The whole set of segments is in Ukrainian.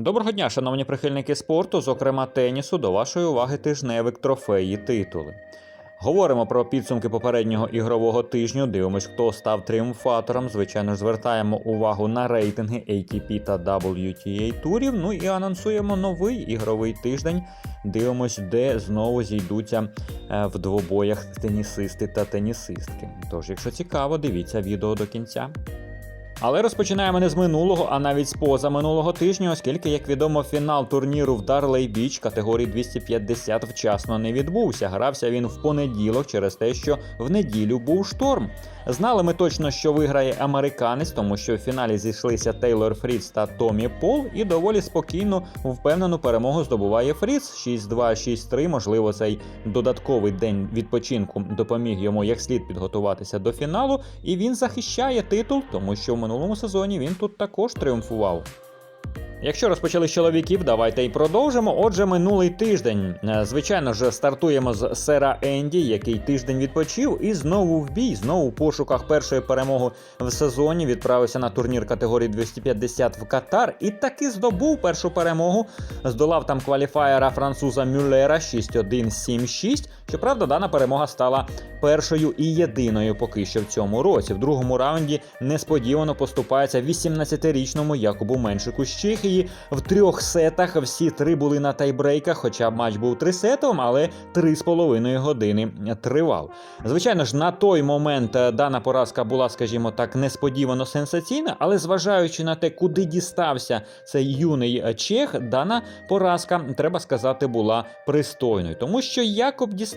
Доброго дня, шановні прихильники спорту, зокрема тенісу, до вашої уваги тижневик трофеї титули. Говоримо про підсумки попереднього ігрового тижню. Дивимось, хто став тріумфатором. Звичайно звертаємо увагу на рейтинги ATP та WTA турів. Ну і анонсуємо новий ігровий тиждень. Дивимось, де знову зійдуться е, в двобоях тенісисти та тенісистки. Тож, якщо цікаво, дивіться відео до кінця. Але розпочинаємо не з минулого, а навіть з позаминулого тижня, оскільки, як відомо, фінал турніру в Дарлей Біч категорії 250 вчасно не відбувся. Грався він в понеділок через те, що в неділю був шторм. Знали ми точно, що виграє американець, тому що в фіналі зійшлися Тейлор Фріц та Томі Пол, і доволі спокійно впевнену перемогу здобуває Фріц 6-2, 6-3. Можливо, цей додатковий день відпочинку допоміг йому як слід підготуватися до фіналу, і він захищає титул, тому що в минулому сезоні він тут також тріумфував. Якщо розпочали з чоловіків, давайте і продовжимо. Отже, минулий тиждень. Е, Звичайно ж, стартуємо з сера Енді, який тиждень відпочив, і знову в бій, знову в пошуках першої перемоги в сезоні. Відправився на турнір категорії 250 в Катар і таки здобув першу перемогу. Здолав там кваліфаєра француза Мюллера 6-1, 7-6. Щоправда, дана перемога стала першою і єдиною поки що в цьому році. В другому раунді несподівано поступається 18-річному Якубу Меншику з Чехії. В трьох сетах всі три були на тайбрейках, хоча матч був трисетовим, але три з половиною години тривав. Звичайно ж, на той момент е, дана поразка була, скажімо так, несподівано сенсаційна, але зважаючи на те, куди дістався цей юний е, чех, дана поразка, треба сказати, була пристойною, тому що Якоб дістався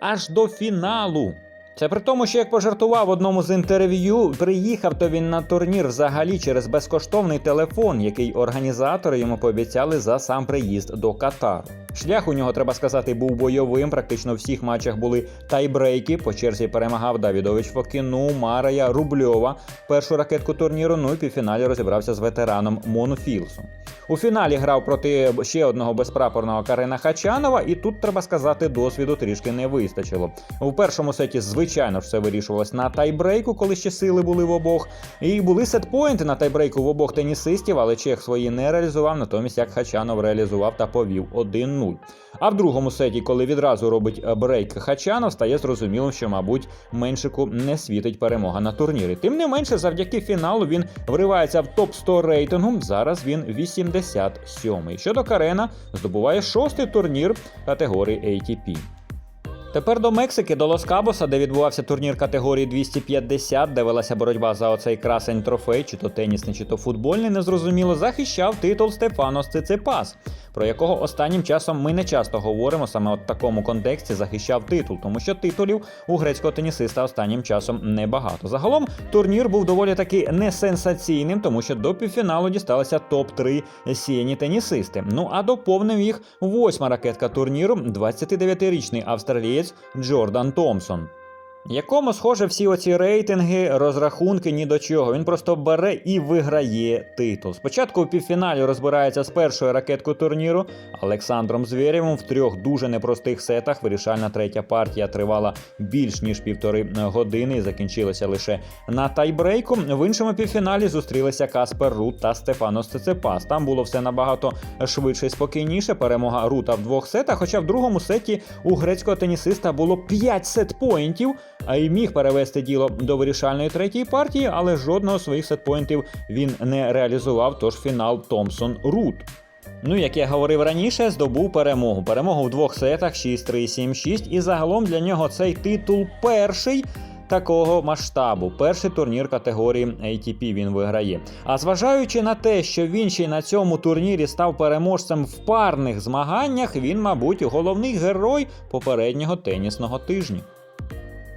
аж до фіналу. Це при тому, що як пожартував в одному з інтерв'ю, приїхав то він на турнір взагалі через безкоштовний телефон, який організатори йому пообіцяли за сам приїзд до Катару. Шлях у нього, треба сказати, був бойовим. Практично у всіх матчах були тайбрейки. По черзі перемагав Давідович Фокіну, Марая, Рубльова. Першу ракетку турніру. Ну і півфіналі розібрався з ветераном Монфілсом. У фіналі грав проти ще одного безпрапорного Карина Хачанова, і тут треба сказати, досвіду трішки не вистачило. У першому сеті, звичайно все вирішувалось на тайбрейку, коли ще сили були в обох. І були сетпоінти на тайбрейку в обох тенісистів, але Чех свої не реалізував, натомість як Хачанов реалізував та повів 1-0. А в другому сеті, коли відразу робить е, брейк Хачанов, стає зрозумілим, що, мабуть, меншику не світить перемога на турнірі. Тим не менше, завдяки фіналу він вривається в топ 100 рейтингу. Зараз він 87-й. Щодо Карена, здобуває шостий турнір категорії ATP. Тепер до Мексики, до Лос-Кабоса, де відбувався турнір категорії 250, де велася боротьба за оцей красень трофей, чи то тенісний, чи то футбольний, незрозуміло, захищав титул Стефанос Циципас, про якого останнім часом ми не часто говоримо, саме от такому контексті захищав титул, тому що титулів у грецького тенісиста останнім часом небагато. Загалом турнір був доволі таки несенсаційним, тому що до півфіналу дісталися топ-3 сіяні тенісисти. Ну а доповнив їх восьма ракетка турніру, 29-річний австралієць Джордан Томпсон. Якому, схоже, всі оці рейтинги, розрахунки ні до чого. Він просто бере і виграє титул. Спочатку у півфіналі розбирається з першою ракеткою турніру Олександром Звєрєвим в трьох дуже непростих сетах. Вирішальна третя партія тривала більш ніж півтори години і закінчилася лише на тайбрейку. В іншому півфіналі зустрілися Каспер Рут та Стефанос Цецепас. Там було все набагато швидше і спокійніше. Перемога Рута в двох сетах. Хоча в другому сеті у грецького тенісиста було 5 сет-поінтів, а й міг перевести діло до вирішальної третьої партії, але жодного своїх сетпоінтів він не реалізував. Тож фінал Томпсон Рут. Ну, як я говорив раніше, здобув перемогу. Перемогу в двох сетах 6-3, 7-6. І загалом для нього цей титул перший. Такого масштабу, перший турнір категорії ATP він виграє. А зважаючи на те, що він ще на цьому турнірі став переможцем в парних змаганнях, він, мабуть, головний герой попереднього тенісного тижня.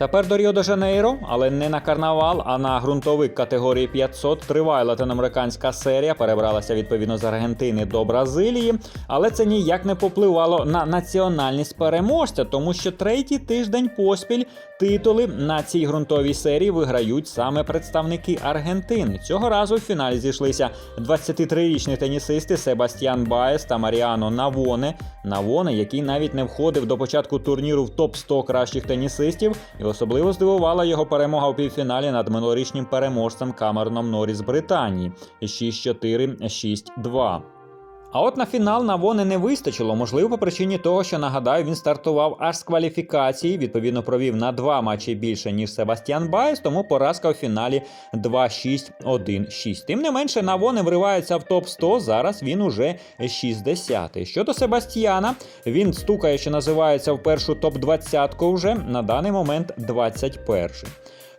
Тепер до Ріо де Жанейро, але не на карнавал, а на ґрунтовик категорії 500 триває латиноамериканська серія. Перебралася відповідно з Аргентини до Бразилії. Але це ніяк не попливало на національність переможця, тому що третій тиждень поспіль титули на цій ґрунтовій серії виграють саме представники Аргентини. Цього разу в фіналі зійшлися 23-річні тенісисти Себастьян Баєс та Маріано Навоне. Навоне, який навіть не входив до початку турніру в топ 100 кращих тенісистів, і особливо здивувала його перемога у півфіналі над минулорічним переможцем Камерном Норріс з Британії 6-4, 6-2. А от на фінал Навони не вистачило, можливо, по причині того, що нагадаю, він стартував аж з кваліфікації, відповідно провів на два матчі більше, ніж Себастьян Байес, тому поразка в фіналі 2-6-1-6. Тим не менше, Навони вривається в топ 100 зараз він уже 60-й. Щодо Себастьяна, він стукає, що називається в першу топ-20 вже на даний момент 21-й.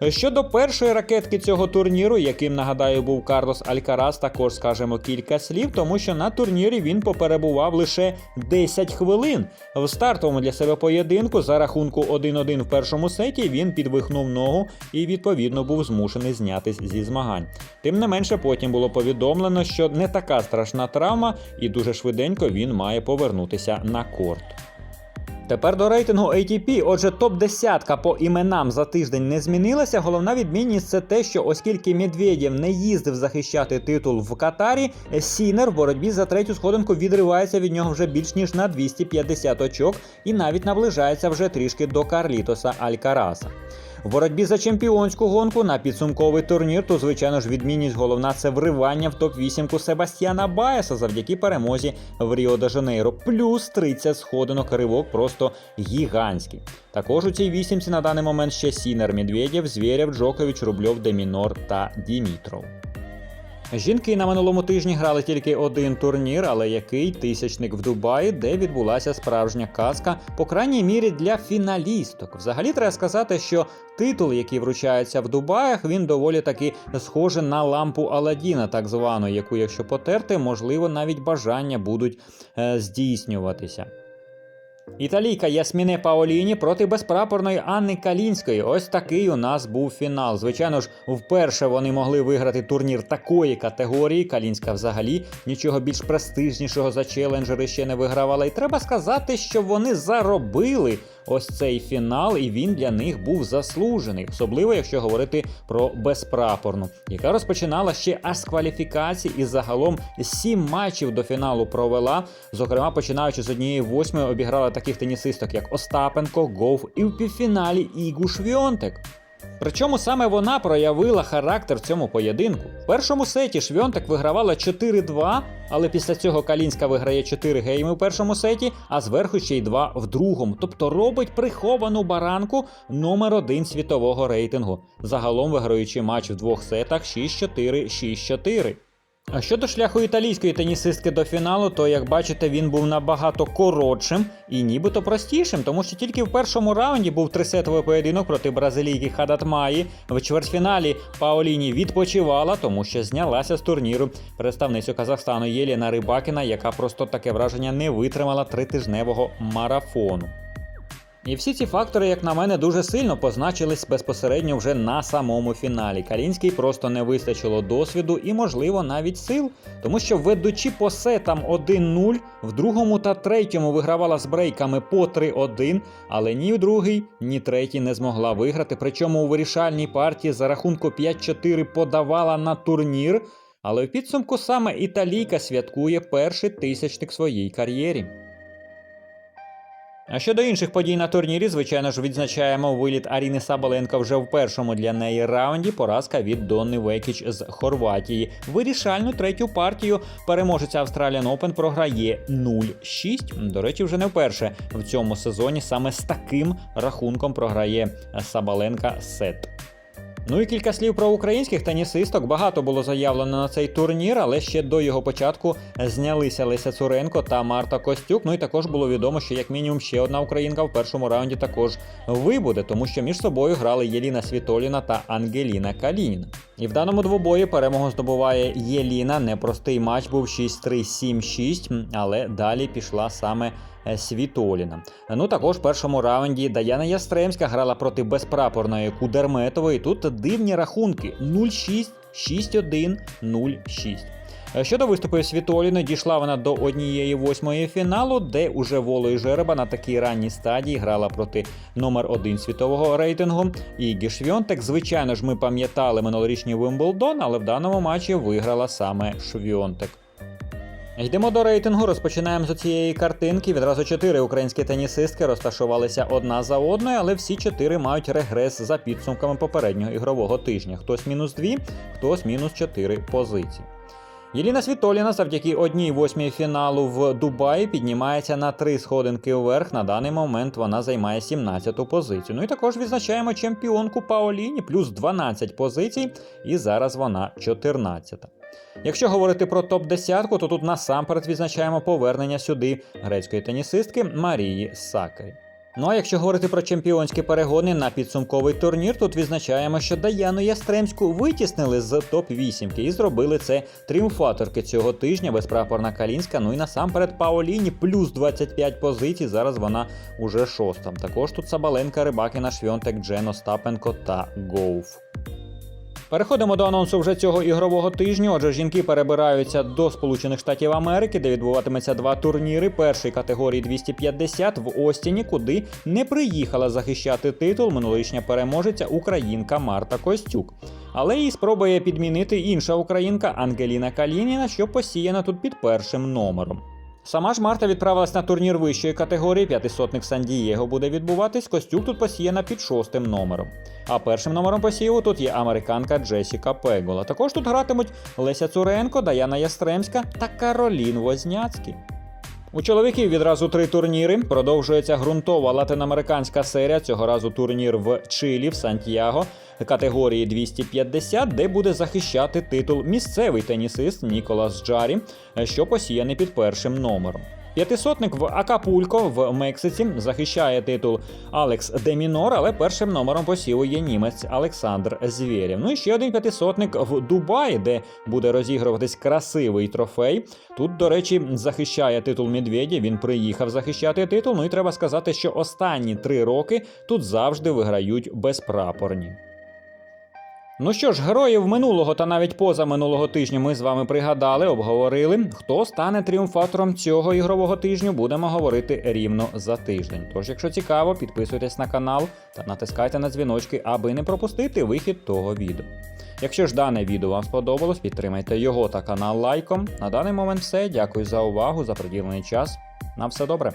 Щодо першої ракетки цього турніру, яким нагадаю був Карлос Алькарас, також скажемо кілька слів, тому що на турнірі він поперебував лише 10 хвилин. В стартовому для себе поєдинку за рахунку 1-1 в першому сеті він підвихнув ногу і відповідно був змушений знятись зі змагань. Тим не менше, потім було повідомлено, що не така страшна травма, і дуже швиденько він має повернутися на корт. Тепер до рейтингу ATP. Отже, топ-10 по іменам за тиждень не змінилася. Головна відмінність це те, що оскільки Медведєв не їздив захищати титул в Катарі, Сінер в боротьбі за третю сходинку відривається від нього вже більш ніж на 250 очок і навіть наближається вже трішки до Карлітоса Алькараса. В боротьбі за чемпіонську гонку на підсумковий турнір, то звичайно ж відмінність головна це вривання в топ-8 Себастьяна Баєса завдяки перемозі в Ріо де Жанейро. Плюс 30 сходинок ривок просто гігантський. Також у цій вісімці на даний момент ще Сінер Медведєв, Звєрєв, Джокович, Рубльов, Демінор та Дімітров. Жінки на минулому тижні грали тільки один турнір, але який тисячник в Дубаї, де відбулася справжня казка, по крайній мірі для фіналісток. Взагалі треба сказати, що титул, який вручається в Дубаях, він доволі таки схожий на лампу Аладдіна, так звану, яку, якщо потерти, можливо, навіть бажання будуть е, здійснюватися. Італійка Ясміне Паоліні проти безпрапорної Анни Калінської. Ось такий у нас був фінал. Звичайно ж, вперше вони могли виграти турнір такої категорії. Калінська взагалі нічого більш престижнішого за челенджери ще не вигравала. І треба сказати, що вони заробили ось цей фінал, і він для них був заслужений, особливо якщо говорити про безпрапорну, яка розпочинала ще аж з кваліфікації і загалом сім матчів до фіналу провела. Зокрема, починаючи з однієї восьмої, обіграла таких тенісисток, як Остапенко, Гов і в півфіналі Ігу Швьонтек. Причому саме вона проявила характер цьому поєдинку. В першому сеті Швьонтек вигравала 4-2, але після цього Калінська виграє 4 гейми в першому сеті, а зверху ще й 2 в другому. Тобто робить приховану баранку номер 1 світового рейтингу, загалом виграючи матч в двох сетах 6-4, 6-4. А щодо шляху італійської тенісистки до фіналу, то як бачите, він був набагато коротшим і нібито простішим, тому що тільки в першому раунді був трисетовий поєдинок проти бразилійки Хадатмаї. В чвертьфіналі Паоліні відпочивала, тому що знялася з турніру представницю Казахстану Єліна Рибакіна, яка просто таке враження не витримала тритижневого марафону. І всі ці фактори, як на мене, дуже сильно позначились безпосередньо вже на самому фіналі. Калінський просто не вистачило досвіду і, можливо, навіть сил, тому що ведучи по сетам 1-0, в другому та третьому вигравала з брейками по 3-1, але ні другий, ні третій не змогла виграти. Причому у вирішальній партії за рахунку 5-4 подавала на турнір. Але в підсумку саме італійка святкує перший тисячник своїй кар'єрі. А щодо інших подій на турнірі, звичайно ж, відзначаємо виліт Аріни Сабаленко вже в першому для неї раунді. Поразка від Донни Векіч з Хорватії. Вирішальну третю партію переможець Australian Open програє 0-6. До речі, вже не вперше в цьому сезоні саме з таким рахунком програє Сабаленка сет. Ну і кілька слів про українських тенісисток. Багато було заявлено на цей турнір, але ще до його початку знялися Леся Цуренко та Марта Костюк. Ну і також було відомо, що як мінімум ще одна українка в першому раунді також вибуде, тому що між собою грали Єліна Світоліна та Ангеліна Калініна. І в даному двобої перемогу здобуває Єліна. Непростий матч був 6-3, 7-6, але далі пішла саме е, Світоліна. Ну також в першому раунді Даяна Ястремська грала проти безпрапорної Кудерметової. Тут дивні рахунки 0-6, 6-1, 0-6. Щодо виступів Світоліни, дійшла вона до однієї восьмої фіналу, де уже волою жереба на такій ранній стадії грала проти номер один світового рейтингу. Ігі Швьонтек, звичайно ж, ми пам'ятали минулорічний Вимблдон, але в даному матчі виграла саме Швьонтек. Йдемо до рейтингу. Розпочинаємо з цієї картинки. Відразу чотири українські тенісистки розташувалися одна за одною, але всі чотири мають регрес за підсумками попереднього ігрового тижня. Хтось мінус дві, хтось мінус чотири позиції. Єліна Світоліна завдяки одній восьмій фіналу в Дубаї піднімається на три сходинки вверх. На даний момент вона займає 17-ту позицію. Ну і також відзначаємо чемпіонку Паоліні, плюс 12 позицій, і зараз вона 14-та. Якщо говорити про топ-10, то тут насамперед відзначаємо повернення сюди грецької тенісистки Марії Сакарі. Ну а якщо говорити про чемпіонські перегони на підсумковий турнір, тут відзначаємо, що Даяну Ястремську витіснили з топ-8 і зробили це тріумфаторки цього тижня, безпрапорна Калінська. Ну і насамперед Паоліні, плюс 25 позицій. Зараз вона уже шоста. Також тут Сабаленка, Рибакіна, Швьонтек, Джен, Остапенко та Гоуф. Переходимо до анонсу вже цього ігрового тижня. Отже, жінки перебираються до Сполучених Штатів Америки, де відбуватиметься два турніри. Перший категорії 250 в Остіні, куди не приїхала захищати титул минулорічня переможеця українка Марта Костюк. Але її спробує підмінити інша українка Ангеліна Калініна, що посіяна тут під першим номером. Сама ж Марта відправилась на турнір вищої категорії, п'ятисотник Сан-Дієго буде відбуватись. Костюк тут посіяна під шостим номером. А першим номером посіву тут є американка Джесіка Пегола. Також тут гратимуть Леся Цуренко, Даяна Ястремська та Каролін Возняцький. У чоловіків відразу три турніри. Продовжується ґрунтова латиноамериканська серія. Цього разу турнір в Чилі, в Сантьяго, категорії 250, де буде захищати титул місцевий тенісист Ніколас Джарі, що посіяний під першим номером. П'ятисотник в Акапулько в Мексиці захищає титул Алекс Демінор, але першим номером посіву є німець Олександр Звєрєв. Ну і ще один п'ятисотник в Дубаї, де буде розігруватись красивий трофей. Тут, до речі, захищає титул Медведєв, Він приїхав захищати титул. Ну і треба сказати, що останні три роки тут завжди виграють безпрапорні. Ну що ж, героїв минулого та навіть поза минулого тижня ми з вами пригадали, обговорили. Хто стане тріумфатором цього ігрового тижню, будемо говорити рівно за тиждень. Тож, якщо цікаво, підписуйтесь на канал та натискайте на дзвіночки, аби не пропустити вихід того відео. Якщо ж дане відео вам сподобалось, підтримайте його та канал лайком. На даний момент все. Дякую за увагу, за приділений час. На все добре.